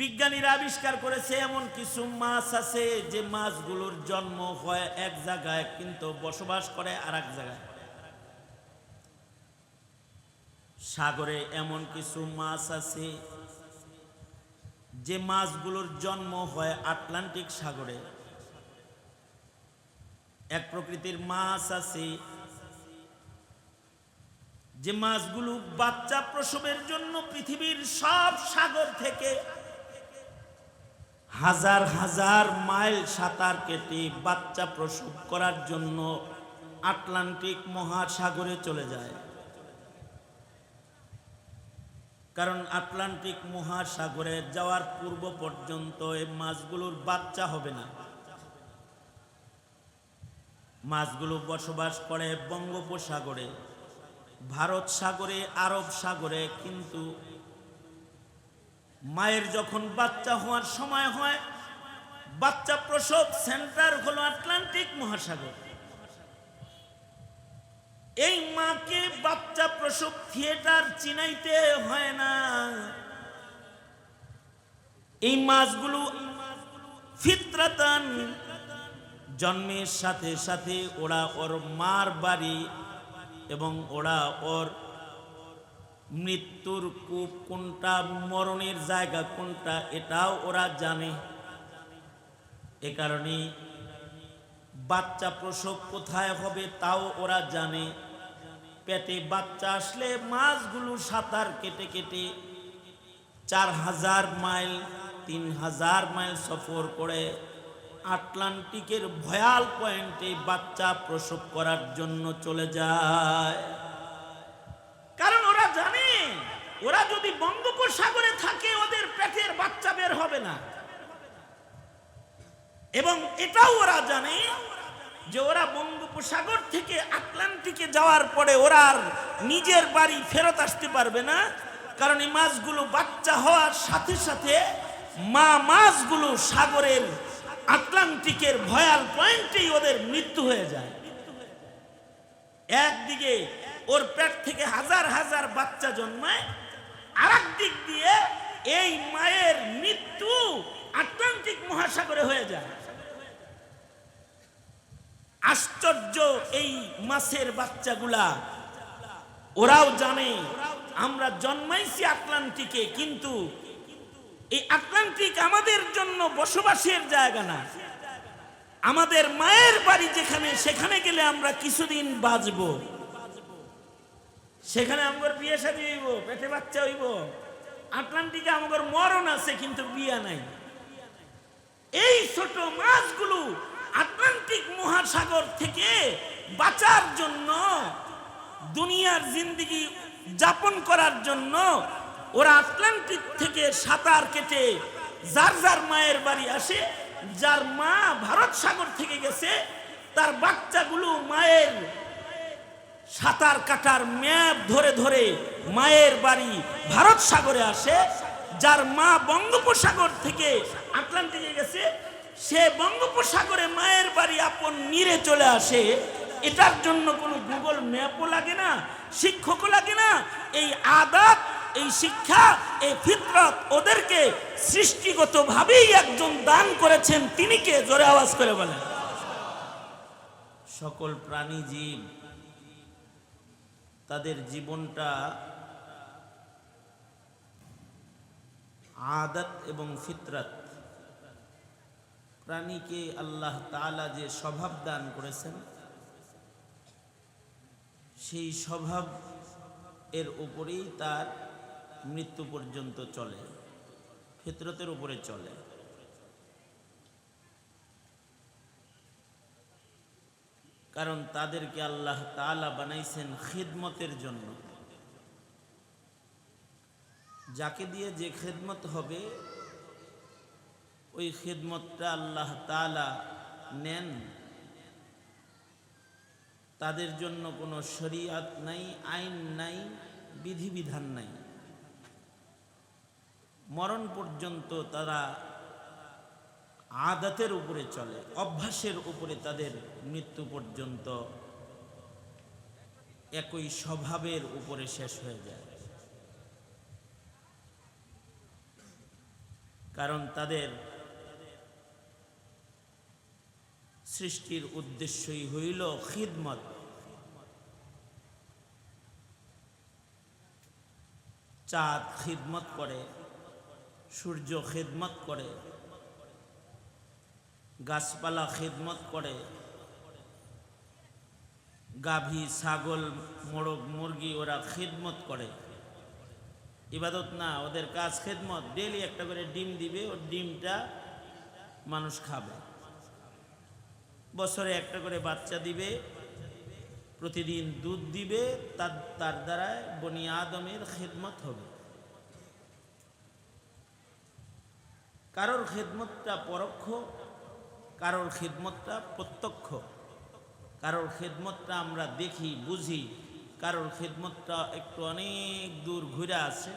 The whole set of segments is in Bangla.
বিজ্ঞানীরা আবিষ্কার করেছে, এমন কিছু মাছ আছে যে মাছগুলোর জন্ম হয় এক জায়গায়, কিন্তু বসবাস করে আর এক জায়গায়। সাগরে এমন কিছু মাছ আছে যে মাছগুলোর জন্ম হয় আটলান্টিক সাগরে। এক প্রকৃতির মাছ আছে যে মাছগুলো বাচ্চা প্রসবের জন্য পৃথিবীর সব সাগর থেকে হাজার হাজার মাইল সাঁতার কেটে বাচ্চা প্রসব করার জন্য আটলান্টিক মহাসাগরে চলে যায়। কারণ আটলান্টিক মহাসাগরে যাওয়ার পূর্ব পর্যন্ত এই মাছগুলোর বাচ্চা হবে না। মাছগুলো বসবাস করে বঙ্গোপসাগরে, ভারত সাগরে, আরব সাগরে, কিন্তু মায়ের যখন বাচ্চা হওয়ার সময় হয়, বাচ্চা প্রসব সেন্টার হলো আটলান্টিক মহাসাগর। এই মাকে বাচ্চা প্রসব থিয়েটার চিনাইতে হয় না। এই মাছগুলো ফিতরাতান। জন্মের সাথে সাথে ওরা ওর মার বাড়ি এবং ওরা ওর মৃত্যুর কূপ কোনটা, মরণের জায়গা কোনটা, এটাও ওরা জানে। এ কারণে বাচ্চা প্রসব কোথায় হবে তাও ওরা জানে। পেটে বাচ্চা আসলে মাছগুলো সাঁতার কেটে কেটে চার হাজার মাইল, তিন হাজার মাইল সফর করে আটলান্টিকের ভয়াল পয়েন্টে বাচ্চা প্রসব করার জন্য চলে যায় কারণ ওরা জানে ওরা যদি বঙ্গোপসাগরে থাকে, ওদের পেটের বাচ্চা বের হবে না। এবং এটাও ওরা জানে যে ওরা বঙ্গোপসাগর থেকে আটলান্টিকে যাওয়ার পরে ওরা আর নিজের বাড়ি ফেরত আসতে পারবে না, কারণ এই মাছগুলো বাচ্চা হওয়ার সাথে সাথে মা মাছগুলো সাগরের আটলান্টিকের ভয়াল পয়েন্টেই ওদের মৃত্যু হয়ে যায়। একদিকে ওর পেট থেকে হাজার হাজার বাচ্চা জন্মায় আর দিক দিয়ে এই মায়ের মৃত্যু আটলান্টিক মহাসাগরে হয়ে যায়। আশ্চর্য এই মাছের বাচ্চাগুলা। ওরাও জানে, আমরা জন্মাইছি আটলান্টিকে, কিন্তু এই আটলান্টিক আমাদের জন্য বসবাসের জায়গা না। আমাদের মায়ের বাড়ি যেখানে, সেখানে গেলে আমরা কিছুদিন বাঁচব। সেখানে আমার বিয়ে শাদী হইব, পেটে বাচ্চা হইব। আটলান্টিকে আমার মরণ আছে, কিন্তু বিয়া নাই। এই ছোট মাছগুলো আটলান্টিক মহাসাগর থেকে বাঁচার জন্য, দুনিয়ার জিন্দিগি যাপন করার জন্য ওরা আটলান্টিক থেকে সাঁতার কেটে যার যার মায়ের বাড়ি আসে, যার মা ভারত সাগর থেকে গেছে, তার বাচ্চাগুলো মায়ের সাঁতার কাটার ম্যাপ ধরে ধরে মায়ের বাড়ি ভারত সাগরে আসে, যার মা বঙ্গোপসাগর থেকে আটলান্টিকে গেছে। সে বঙ্গোপসাগরে মায়ের বাড়ি আপন নিরে চলে আসে। এটার জন্য কোনো গুগল ম্যাপও লাগে না, শিক্ষকও লাগে না। এই আদাত, এই শিক্ষা, এই ফিতরত ওদেরকে সৃষ্টিগতভাবেই একজন দান করেছেন। তিনি কে? জোরে আওয়াজ করে বলেন। সকল প্রাণী জীব তাদের জীবনটা আদাত এবং ফিতরত। প্রাণীকে আল্লাহ তাআলা যে স্বভাব দান করেছেন, সেই স্বভাব এর উপরেই তার মৃত্যু পর্যন্ত চলে, ফিতরতের উপরে চলে। কারণ তাদেরকে আল্লাহ তাআলা বানাইছেন খিদমতের জন্য। যাকে দিয়ে যে খেদমত হবে, ওই খেদমতটা আল্লাহ তাআলা নেন। তাদের জন্য কোনো শরিয়াত নাই, আইন নাই, বিধিবিধান নাই। মরণ পর্যন্ত তারা আদাতের উপরে চলে, অভ্যাসের উপরে তাদের মৃত্যু পর্যন্ত একই স্বভাবের উপরে শেষ হয়ে যায়। কারণ তাদের সৃষ্টির উদ্দেশ্যই হইল খিদমত। চাঁদ খিদমত করে, সূর্য খিদমত করে গাছপালা খিদমত করে। গাভী, ছাগল, মোরগ, মুরগি, ওরা খিদমত করে। ইবাদত না, ওদের কাজ খেদমত। ডেলি একটা করে ডিম দিবে, ওর ডিমটা মানুষ খাবে। বছরে একটা করে বাচ্চা দিবে, প্রতিদিন দুধ দিবে, তার তার দ্বারা বনি আদমের খেদমত হবে। কারোর খেদমতটা পরোক্ষ কারোর খেদমতটা প্রত্যক্ষ, কারোর খেদমতটা আমরা দেখি, বুঝি, কারোর খেদমতটা একটু অনেক দূর ঘুরে আছে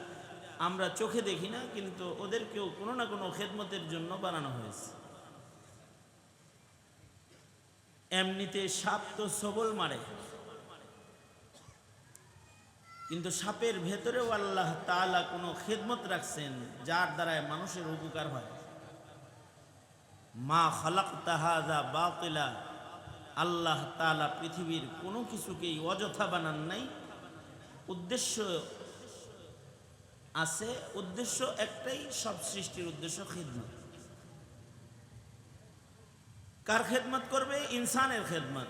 আমরা চোখে দেখি না, কিন্তু ওদেরকেও কোনো না কোনো খেদমতের জন্য বানানো হয়েছে। এমনিতে সাপ তো সবল মারে, কিন্তু সাপের ভেতরেও আল্লাহ তাআলা কোনো খেদমত রাখছেন, যার দ্বারায় মানুষের উপকার হয়। মা খালাক তাহাজা বাতিলা, আল্লাহ তালা পৃথিবীর কোনো কিছুকেই অযথা বানান নাই। উদ্দেশ্য আছে, উদ্দেশ্য একটাই, সব সৃষ্টির উদ্দেশ্য খেদমত। কার খেদমত করবে? ইনসানের খেদমত।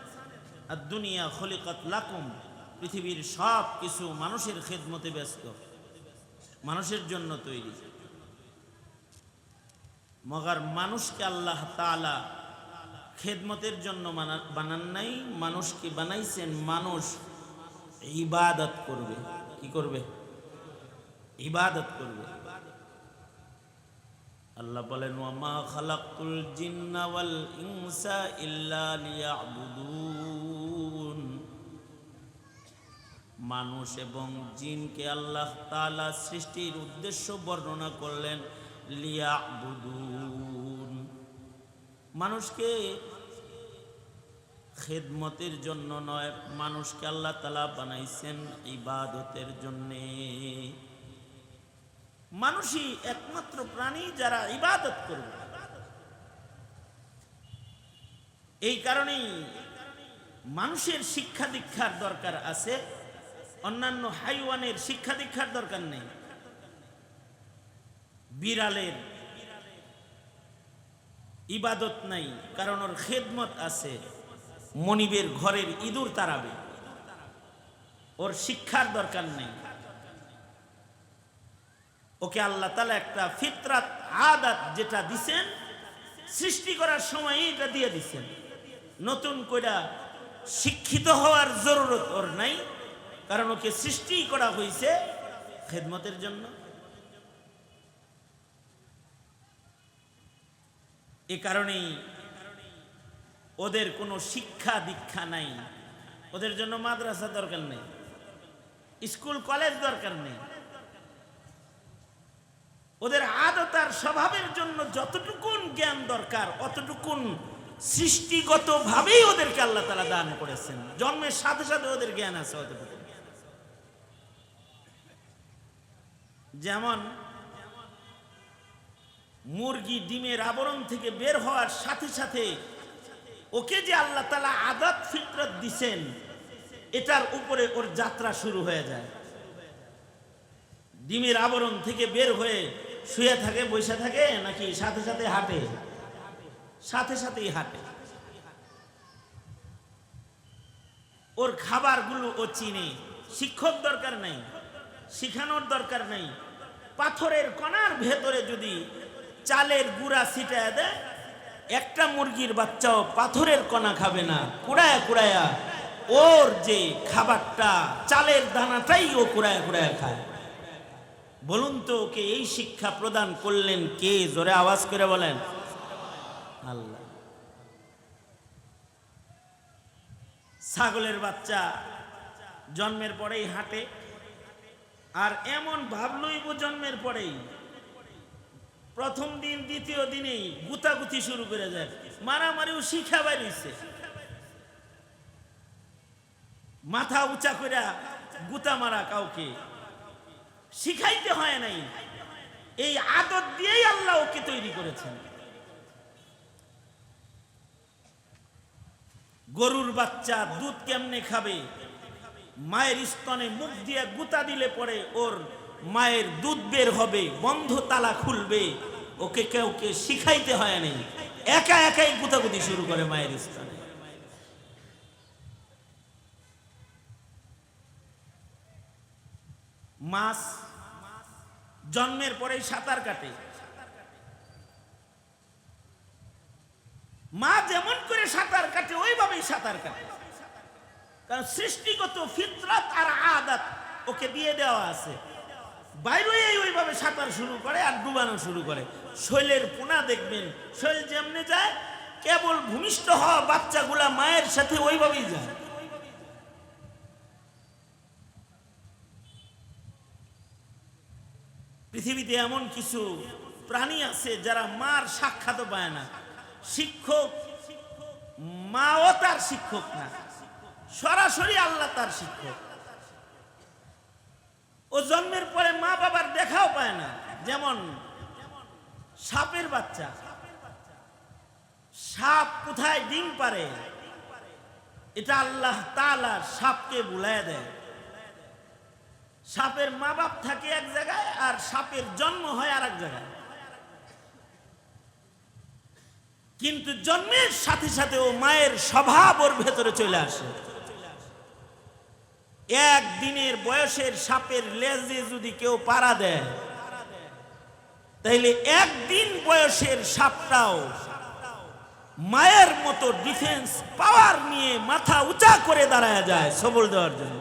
আর দুনিয়া খলিকত লাকুম, পৃথিবীর সব কিছু মানুষের খেদমতে ব্যস্ত, মানুষের জন্য তৈরি। মগার মানুষকে আল্লাহ তাআলা খেদমতের জন্য বানান নাই, মানুষকে বানাইছেন মানুষ ইবাদত করবে। কি করবে? ইবাদত করবে। আল্লাহ বলেন, ওয়ামা খালাকুল জিন্না ওয়াল ইনসা ইল্লা লিয়াবুদুন। মানুষ এবং জিনকে আল্লাহ তাআলা সৃষ্টির উদ্দেশ্য বর্ণনা করলেন, লিয়াবুদুন। মানুষকে খেদমতের জন্য নয়, মানুষকে আল্লাহ তালা বানাইছেন ইবাদতের জন্যে। মানুষই একমাত্র প্রাণী যারা ইবাদত করবে। এই কারণেই মানুষের শিক্ষা দীক্ষার দরকার আছে, অন্যান্য হাইওয়ানের শিক্ষা দীক্ষার দরকার নেই। বিড়ালের ইবাদত নাই, কারণ ওর খেদমত আছে। মনিবের ঘরের ইঁদুর তারাবে ওর শিক্ষার দরকার নেই। ওকে আল্লাহ তালা একটা ফিতরাত, আদাত যেটা দিছেন, সৃষ্টি করার সময় এটা দিয়ে দিছেন। নতুন কইরা শিক্ষিত হওয়ার জরুরত ওর নাই, কারণ ওকে সৃষ্টি করা হয়েছে খেদমতের জন্য। এ কারণেই ওদের কোনো শিক্ষা দীক্ষা নাই। ওদের জন্য মাদ্রাসা দরকার নেই, স্কুল, কলেজ দরকার নেই। ওদের আদতার স্বভাবের জন্য যতটুকুন জ্ঞান দরকার, অতটুকুন সৃষ্টিগতভাবেই ওদেরকে আল্লাহ তালা দান করেছেন। জন্মের সাথে সাথে ওদের জ্ঞান আছে অতটুকু যেমন মুরগি ডিমের আবরণ থেকে বের হওয়ার সাথে সাথে ওকে যে আল্লাহ তালা আদাত ফিতরত দিছেন, এটার উপরে ওর যাত্রা শুরু হয়ে যায়। ডিমের আবরণ থেকে বের হয়ে শুয়ে থাকে, বসে থাকে নাকি সাথে সাথে হাঁটে? সাথে সাথেই হাঁটে। ওর খাবারগুলো ও চিনে। শিক্ষক দরকার নেই, শিখানোর দরকার নেই। পাথরের কণার ভেতরে যদি চালের গুড়া ছিটায় দেয়। একটা মুরগির বাচ্চাও পাথরের কণা খাবে না। কুড়ায়া কুড়ায়া ওর যে খাবারটা, চালের দানাটাই ও কুড়ায়া কুড়ায়া খায়। বলুন তো, ওকে এই শিক্ষা প্রদান করলেন কে? জোরে আওয়াজ করে বলেন। আল্লাহ। ছাগলের বাচ্চা জন্মের পরেই হাঁটে, আর এমন ভাবলইব জন্মের পরেই প্রথম দিন, দ্বিতীয় দিনেই গুতাগুতি শুরু করে যায় মারামারিও শিখা বাইরেছে মাথা উঁচা করে গুতা মারা কাউকে। শিখাইতে হয় নাই। এই আদত দিয়েই আল্লাহ ওকে তৈরি করেছেন। গরুর বাচ্চা দুধ কেমনে খাবে? মায়ের স্তনে মুখ দিয়ে গুতা দিলে পরে ওর মায়ের দুধ বের হবে, বন্ধ তালা খুলবে, ওকে কেউকে শিখাইতে হয় নাই। একা একাই গুতাগুতি শুরু করে মায়ের স্তনে মাছ জন্মের পরেই সাঁতার কাটে। মা যেমন করে সাঁতার কাটে, ওইভাবেই সাঁতার কাটে। কারণ সৃষ্টিগত ফিতরাত আর আদাত ওকে দিয়ে দেওয়া আছে। বাইরে ওইভাবে সাঁতার শুরু করে আর ডুবানো শুরু করে। শৈলের পোনা দেখবেন, শৈল যেমনে যায়, কেবল ভূমিষ্ঠ হওয়া বাচ্চাগুলা মায়ের সাথে ওইভাবেই যায়। পৃথিবীতে এমন কিছু প্রাণী আছে যারা মার সাক্ষাৎ পায় না। শিক্ষক মাও তার শিক্ষক না। সরাসরি আল্লাহ তার শিক্ষক। ও জন্মের পরে মা বাবার দেখাও পায় না। যেমন সাপের বাচ্চা। সাপ কোথায় ডিম পারে? এটা আল্লাহ তালা সাপকে বুলায় দেয়। সাপের মা বাপ থাকে এক জায়গায় আর সাপের জন্ম হয় আর এক জায়গায়। কিন্তু জন্মের সাথে সাথে ও মায়ের স্বভাব ওর ভেতরে চলে আসে। এক দিনের বয়সের সাপের লেজে যদি কেউ পাড়া দেয়, তাইলে একদিন বয়সের সাপটাও মায়ের মতো ডিফেন্স পাওয়ার নিয়ে মাথা উঁচা করে দাঁড়ায় যায় সবল দেওয়ার জন্য।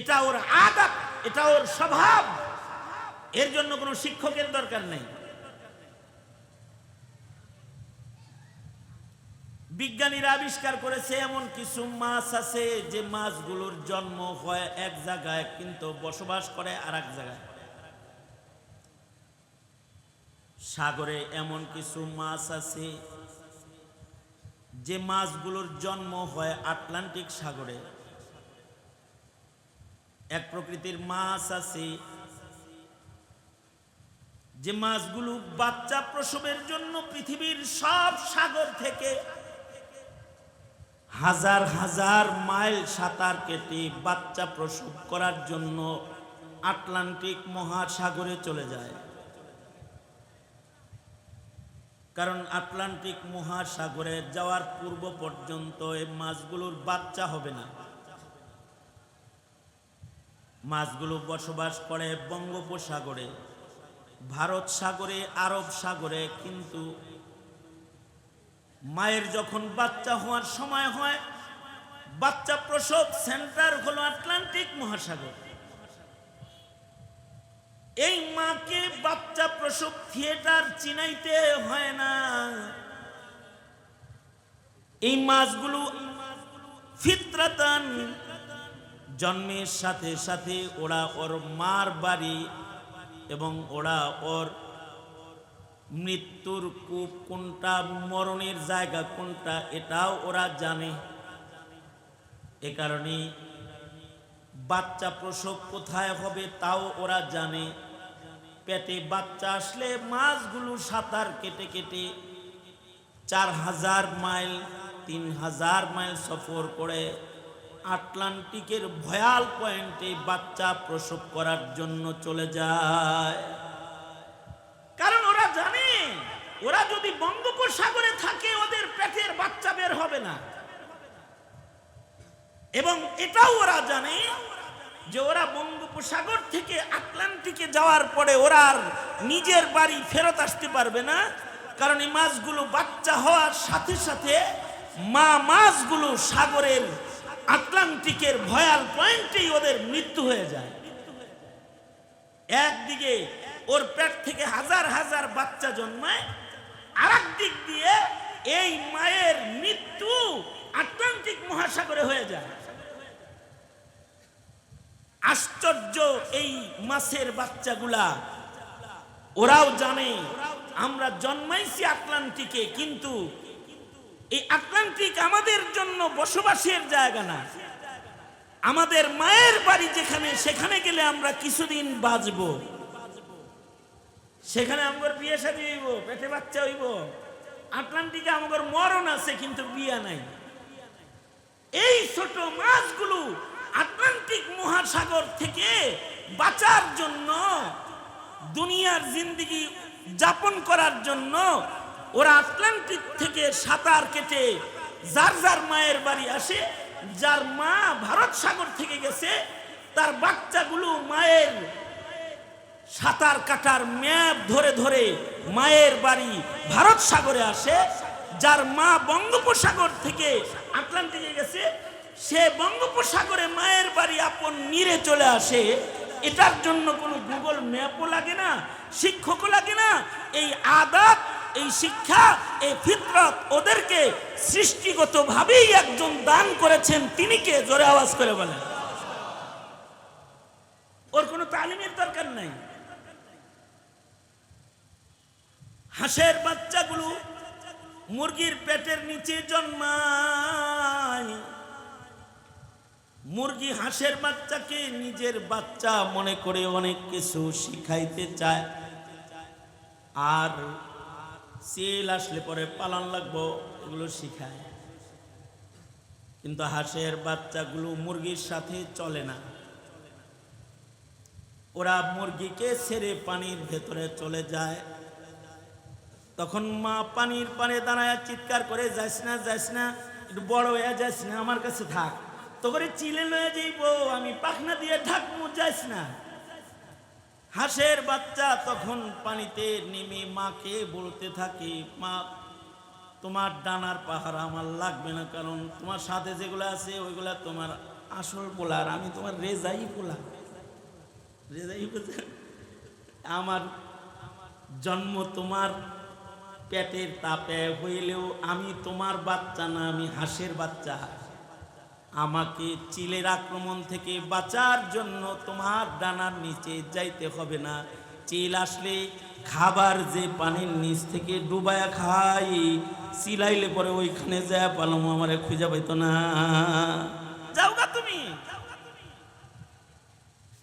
এটা ওর আদাত এটা ওর স্বভাব। এর জন্য কোনো শিক্ষকের দরকার নেই। বিজ্ঞানীরা আবিষ্কার করেছে, এমন কিছু মাছ আছে যে মাছগুলোর জন্ম হয় এক জায়গায়, কিন্তু বসবাস করে আর এক জায়গায়। সাগরে এমন কিছু মাছ আছে যে মাছগুলোর জন্ম হয় আটলান্টিক সাগরে। এক প্রকৃতির মাছ আছে যে মাছগুলো বাচ্চা প্রসবের জন্য পৃথিবীর সব সাগর থেকে হাজার হাজার মাইল সাঁতার কেটে বাচ্চা প্রসব করার জন্য আটলান্টিক মহাসাগরে চলে যায়। কারণ আটলান্টিক মহাসাগরে যাওয়ার পূর্ব পর্যন্ত এই মাছগুলোর বাচ্চা হবে না। মাছগুলো বসবাস করে বঙ্গোপসাগরে, ভারত সাগরে, আরব সাগরে, কিন্তু মায়ের যখন বাচ্চা হওয়ার সময় হয়, বাচ্চা প্রসব সেন্টার হলো আটলান্টিক মহাসাগর। এই মাকে বাচ্চা প্রসব থিয়েটার চিনাইতে হয় না। এই মাছগুলো ফিতরাতান। জন্মের সাথে সাথে ওরা ওর মার বাড়ি এবং ওরা ওর মৃত্যুর কূপ কোনটা, মরণের জায়গা কোনটা, এটাও ওরা জানে। এ কারণে বাচ্চা প্রসব কোথায় হবে তাও ওরা জানে। পেটে বাচ্চা আসলে মাছগুলো সাঁতার কেটে কেটে চার হাজার মাইল, তিন হাজার মাইল সফর করে আটলান্টিকের ভয়াল পয়েন্টে বাচ্চা প্রসব করার জন্য চলে যায় কারণ ওরা জানে ওরা যদি বঙ্গোপসাগরে থাকে ওদের পেটের বাচ্চা বের হবে না। এবং এটাও ওরা জানে যে ওরা বঙ্গোপসাগর থেকে আটলান্টিকে যাওয়ার পরে ওরা আর নিজের বাড়ি ফেরত আসতে পারবে না, কারণ এই মাছগুলো বাচ্চা হওয়ার সাথে সাথে মা মাছগুলো সাগরের আটলান্টিকের ভয়াল পয়েন্টেই ওদের মৃত্যু হয়ে যায়। একদিকে ওর পেট থেকে হাজার হাজার বাচ্চা জন্মায় আর দিক দিয়ে এই মায়ের মৃত্যু আটলান্টিক মহাসাগরে হয়ে যায়। আশ্চর্য এই মাছের বাচ্চাগুলা। ওরাও জানে, আমরা জন্মাইছি আটলান্টিকে, কিন্তু এই আটলান্টিক আমাদের জন্য বসবাসের জায়গা না। আমাদের মায়ের বাড়ি যেখানে, সেখানে গেলে আমরা কিছুদিন বাঁচব। সেখানে আমার বিয়ে শাদী হইব, পেটে বাচ্চা হইব। আটলান্টিকে আমার মরণ আছে, কিন্তু বিয়া নাই। এই ছোট মাছগুলো আটলান্টিক মহাসাগর থেকে বাঁচার জন্য, দুনিয়ার জিন্দিগি যাপন করার জন্য ওরা আটলান্টিক থেকে সাঁতার কেটে যার যার মায়ের বাড়ি আসে, যার মা ভারত সাগর থেকে গেছে, তার বাচ্চাগুলো মায়ের সাঁতার কাটার ম্যাপ ধরে ধরে মায়ের বাড়ি ভারত সাগরে আসে, যার মা বঙ্গোপসাগর থেকে আটলান্টিকে গেছে। সে বঙ্গোপসাগরে মায়ের বাড়ি আপন নিরে চলে আসে। এটার জন্য কোনো গুগল ম্যাপও লাগে না, শিক্ষকও লাগে না। এই আদাত, এই শিক্ষা, এই ফিতরত ওদেরকে সৃষ্টিগতভাবেই একজন দান করেছেন। তিনি কে? জোরে আওয়াজ করে বলেন। ওর কোনো তালিমের দরকার নাই। হাঁসের বাচ্চাগুলো মুরগির পেটের নিচে জন্মায়। মুরগি হাঁসের বাচ্চাকে নিজের বাচ্চা মনে করে অনেক কিছু শিখাইতে চায়। আর সেল আসলে পরে পালন লাগবো, এগুলো শিখায়। কিন্তু হাঁসের বাচ্চাগুলো মুরগির সাথে চলে না। ওরা মুরগিকে ছেড়ে পানির ভেতরে চলে যায়। তখন মা পানির পানে দাঁড়ায় চিৎকার করে, যাস না যাস না, একটু বড় হয়ে যাস না, আমার কাছে থাক। তো করে চিলে লয়ে যাইব, আমি পাখনা দিয়ে ঢাকবো যাস না। হাঁসের বাচ্চা তখন পানিতে নেমে মাকে বলতে থাকে, মা, তোমার ডানার পাহাড় আমার লাগবে না, কারণ তোমার সাথে যেগুলো আছে, ওইগুলা তোমার আসল পোলার, আমি তোমার রেজাই পোলা রেজাই বোঝেন? আমার জন্ম তোমার পেটের তাপে হইলেও আমি তোমার বাচ্চা না, আমি হাঁসের বাচ্চা। আমাকে চিলের আক্রমণ থেকে বাঁচার জন্য তোমার ডানার নিচে যাইতে হবে না। চিল আসলে খাবার যে পানির নিচ থেকে ডুবায়া খাই চিলাইলে পরে ওইখানে যায় পালাম, আমারে খুঁজে পাইতো না। যাও গা তুমি।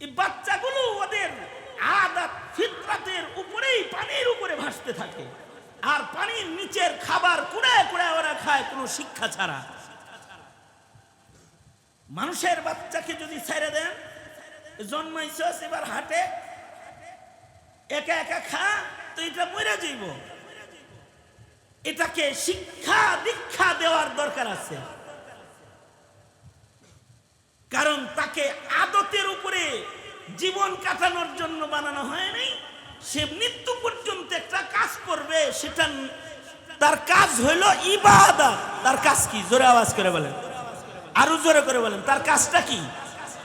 এই বাচ্চাগুলো ওদের আদাত, ফিতরাতের উপরেই পানির উপরে ভাসতে থাকে। আর পানির নিচের খাবার কুড়ায় কুড়ায় ওরা খায়, কোনো শিক্ষা ছাড়া। মানুষের বাচ্চাকে যদি ছেড়ে দেন জন্মাইছস এবার হাটে, একা একা খা, তো এটা মরে যাইব। এটাকে শিক্ষা দীক্ষা দেওয়ার দরকার আছে। কারণ তাকে আদতের উপরে জীবন কাটানোর জন্য বানানো হয়নি সে মৃত্যু পর্যন্ত একটা কাজ করবে, সেটা তার কাজ হইল ইবাদত। তার কাজ কি? জোরে আওয়াজ করে বলেন। আরও জোরে করে বলেন। তার কাজটা কি?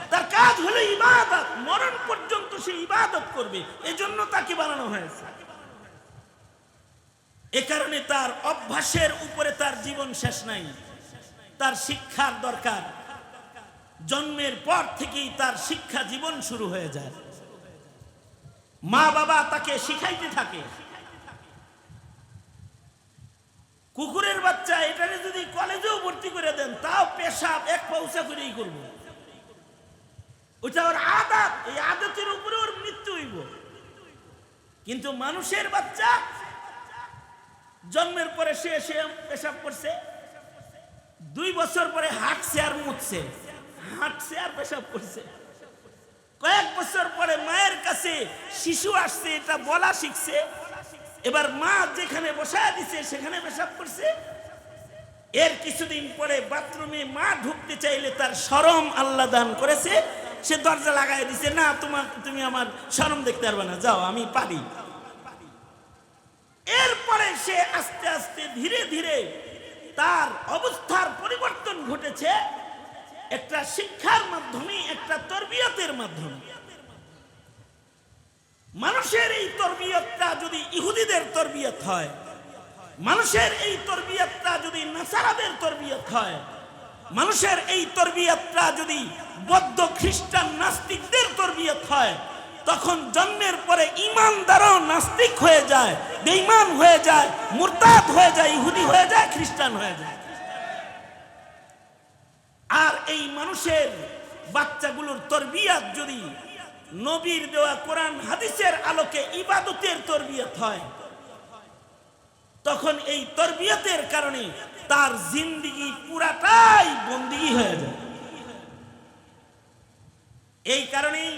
তার কাজ হলো ইবাদত। মরণ পর্যন্ত সে ইবাদত করবে। এজন্য তাকে বানানো হয়েছে। এ কারণে তার অভ্যাসের উপরে তার জীবন শেষ নাই। তার শিক্ষার দরকার। জন্মের পর থেকেই তার শিক্ষা জীবন শুরু হয়ে যায়। মা বাবা তাকে শিখাইতে থাকে। কুকুরের বাচ্চা এটারে যদি কলেজেও ভর্তি করে দেন, তাও পেশাব এক পৌঁছা করেই করব। ওটা ওর আদাত, এই আদতের উপরে ওর মৃত্যু হইব। কিন্তু মানুষের বাচ্চা জন্মের পরে সে সে পেশাব করছে, দুই বছর পরে হাঁটছে আর মুছছে হাঁটছে আর পেশাব করছে। কয়েক বছর পরে মায়ের কাছে শিশু আসছে, এটা বলা শিখছে। এবার মা যেখানে বসায় দিছে, সেখানে পেশাব করছে। এর কিছুদিন পরে বাথরুমে মা ঢুকতে চাইলে তার শরম আল্লাহ দান করেছে। সে দরজা লাগাই দিছে, না, তোমার, তুমি আমার শরম দেখতে পারবে না, যাও, আমি পারি। এরপরে সে আস্তে আস্তে ধীরে ধীরে তার অবস্থার পরিবর্তন ঘটেছে। একটা শিক্ষার মাধ্যমে, একটা তরবিয়তের মাধ্যমে। মানুষের এই তরবিয়তটা যদি ইহুদিদের তরবিয়ত হয়, মানুষের এই তরবিয়তটা যদি নাসারাদের তরবিয়ত হয়, মানুষের এই তরবিয়তটা যদি বৌদ্ধ খ্রিস্টান নাস্তিকদের তরবিয়ত হয়, তখন জন্মের পরে ইমানদারও নাস্তিক হয়ে যায়, বেঈমান হয়ে যায়, মুরতাদ হয়ে যায়, ইহুদি হয়ে যায়, খ্রিস্টান হয়ে যায়। আর এই মানুষের বাচ্চাগুলোর তরবিয়াত যদি নবীর দেওয়া কোরআন হাদিসের আলোকে ইবাদতের তরবিয়ত হয়, তখন এই তরবিয়তের কারণে তার জিন্দিগি পুরাটাই বন্দিগি হয়ে যায়। এই কারণেই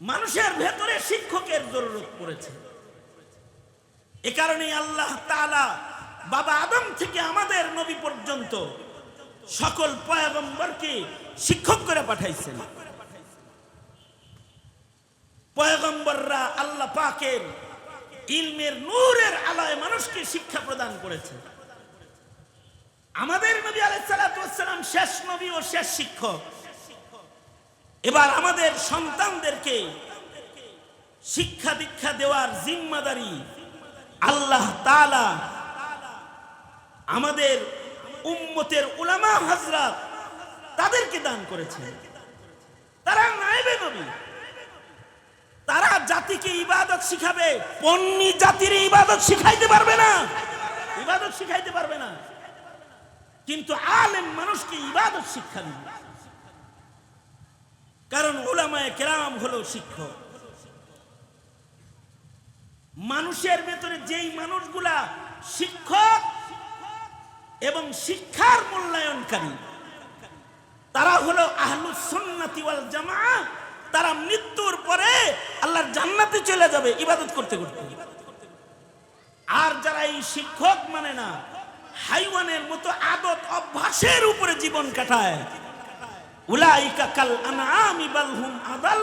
মানুষের ভেতরে শিক্ষকের জরুরত পড়েছে। এ কারণেই আল্লাহ তাআলা বাবা আদম থেকে আমাদের নবী পর্যন্ত সকল পয়গম্বরকে শিক্ষক করে পাঠাইছেন। পয়গম্বররা আল্লাহ পাকের ইলমের নূরের আলোয় মানুষকে শিক্ষা প্রদান করেছে আমাদের নবী আলাইসালাম শেষ নবী ও শেষ শিক্ষক। এবার আমাদের সন্তানদেরকে শিক্ষা দীক্ষা দেওয়ার জিম্মাদারি আল্লাহ তাআলা আমাদের উম্মতের উলামা হজরত তাদেরকে দান করেছেন। তারা নাইবে নবী। তারা জাতিকে ইবাদত শিখাবে। পন্নী জাতির ইবাদত শিখাইতে পারবে না। ইবাদত শিখাইতে পারবে না। কিন্তু আলেম মানুষকে ইবাদত শিক্ষা দিবে। কারণ ওলামায়ে কেরাম হলো শিক্ষক। মানুষের ভেতরে যেই মানুষগুলা শিক্ষক এবং শিক্ষার মূল্যায়নকারী। তারা হলো আহলুস সুন্নাতি ওয়াল জামাআহ তারা মৃত্যুর পরে আল্লাহর জান্নাতে চলে যাবে ইবাদত করতে করতে। আর যারা এই শিক্ষক মানে না, হাইওয়ানের মতো আদত অভ্যাসের উপরে জীবন কাটায়। উলাইকা কাল আদাল।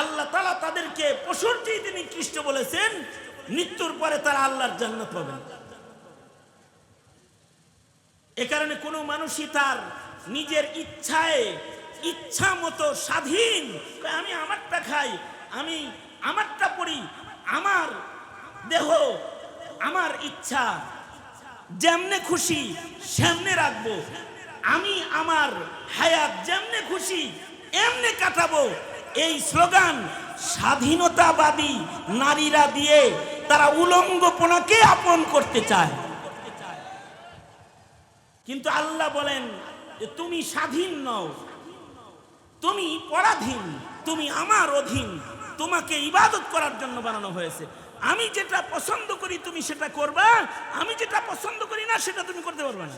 আল্লাহ তাআলা তাদেরকে পশুর চেয়ে নিকৃষ্ট বলেছেন, মৃত্যুর পরে তারা আল্লাহর জান্নাত পাবেন। এ কারণে কোনো মানুষই তার নিজের ইচ্ছায়, ইচ্ছা মতো স্বাধীন। আমি আমারটা খাই, আমি আমারটা পড়ি, আমার দেহ, আমার ইচ্ছা। যেমনে খুশি সেমনে রাখব। আমি আমার হায়াত যেমনে খুশি এমনে কাটাবো। এই স্লোগান স্বাধীনতাবাদী নারীরা দিয়ে তারা উলঙ্গপনাকে আপন করতে চায়। কিন্তু আল্লাহ বলেন যে তুমি স্বাধীন নও। তুমি পরাধীন, তুমি আমার অধীন। তোমাকে ইবাদত করার জন্য বানানো হয়েছে। আমি যেটা পছন্দ করি তুমি সেটা করবা, আমি যেটা পছন্দ করি না সেটা তুমি করতে পারবে না।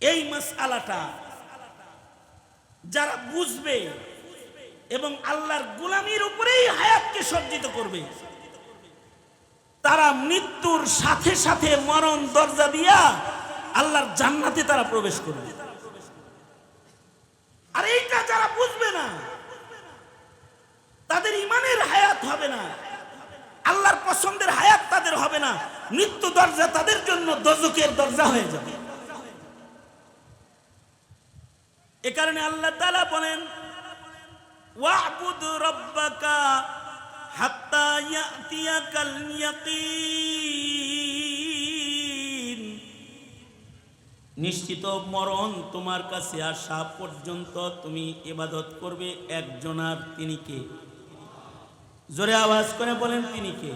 এই মাসআলাটা যারা বুঝবে এবং আল্লাহর গোলামির উপরেই হায়াতকে সজ্জিত করবে। তারা মৃত্যুর সাথে সাথে মরণ দরজা দিয়া আল্লাহর জান্নাতে তারা প্রবেশ করবে। আর এইটা যারা বুঝবে না, তাদের ইমানের হায়াত হবে না, আল্লাহর পছন্দের হায়াত তাদের হবে না, মৃত্যু দরজা তাদের জন্য দজকের দরজা হয়ে যাবে। এ কারণে আল্লাহ তাআলা বলেন, ওয়াবুদ রব্বাকা নিশ্চিত মরণ তোমার কাছে আসা পর্যন্ত তুমি ইবাদত করবে একজনার তিনি কে? জোরে আওয়াজ করে বলেন তিনি কে?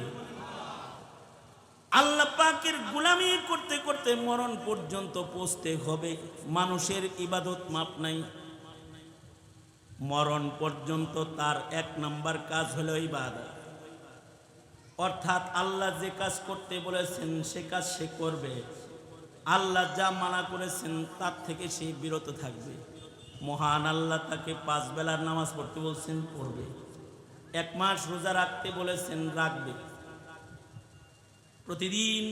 আল্লাহ পাকের গুলামি করতে করতে মরণ পর্যন্ত পৌঁছতে হবে। মানুষের ইবাদত মাপ নাই। মরণ পর্যন্ত তার এক নাম্বার কাজ হলো ইবাদত। অর্থাৎ আল্লাহ যে কাজ করতে বলেছেন, সে কাজ সে করবে। আল্লাহ যা মানা করেছেন, তার থেকে সে বিরত থাকবে। মহান আল্লাহ তাকে পাঁচ বেলার নামাজ পড়তে বলছেন, পড়বে। এক মাস রোজা রাখতে বলেছেন, রাখবে। প্রতিদিন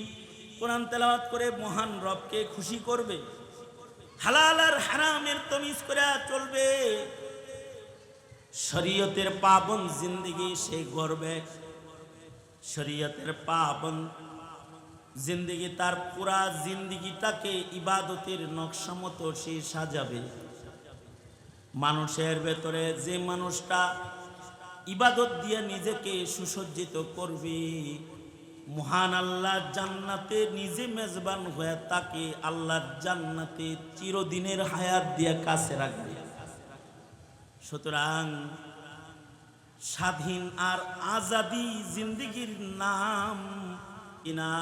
কোরআন তেলাওয়াত করে মহান রবকে খুশি করবে। হালাল আর হারামের তমিজ করে চলবে। শরীয়তের পাবন জিন্দগি সে গড়বে। শরীয়তের পাবন জিন্দগি, তার পুরা জিন্দগিটাকে ইবাদতের নকশা মতো সে সাজাবে। মানুষের ভেতরে যে মানুষটা ইবাদত দিয়ে নিজেকে সুসজ্জিত করবে, মহান আল্লাহ জান্নাতে নিজে মেজবান হয়ে তাকে আল্লাহর জান্নাতে চিরদিনের হায়াত দিয়ে কাছে রাখবে। সুতরাং স্বাধীন আর আজাদি জিন্দিগির নাম ইনা।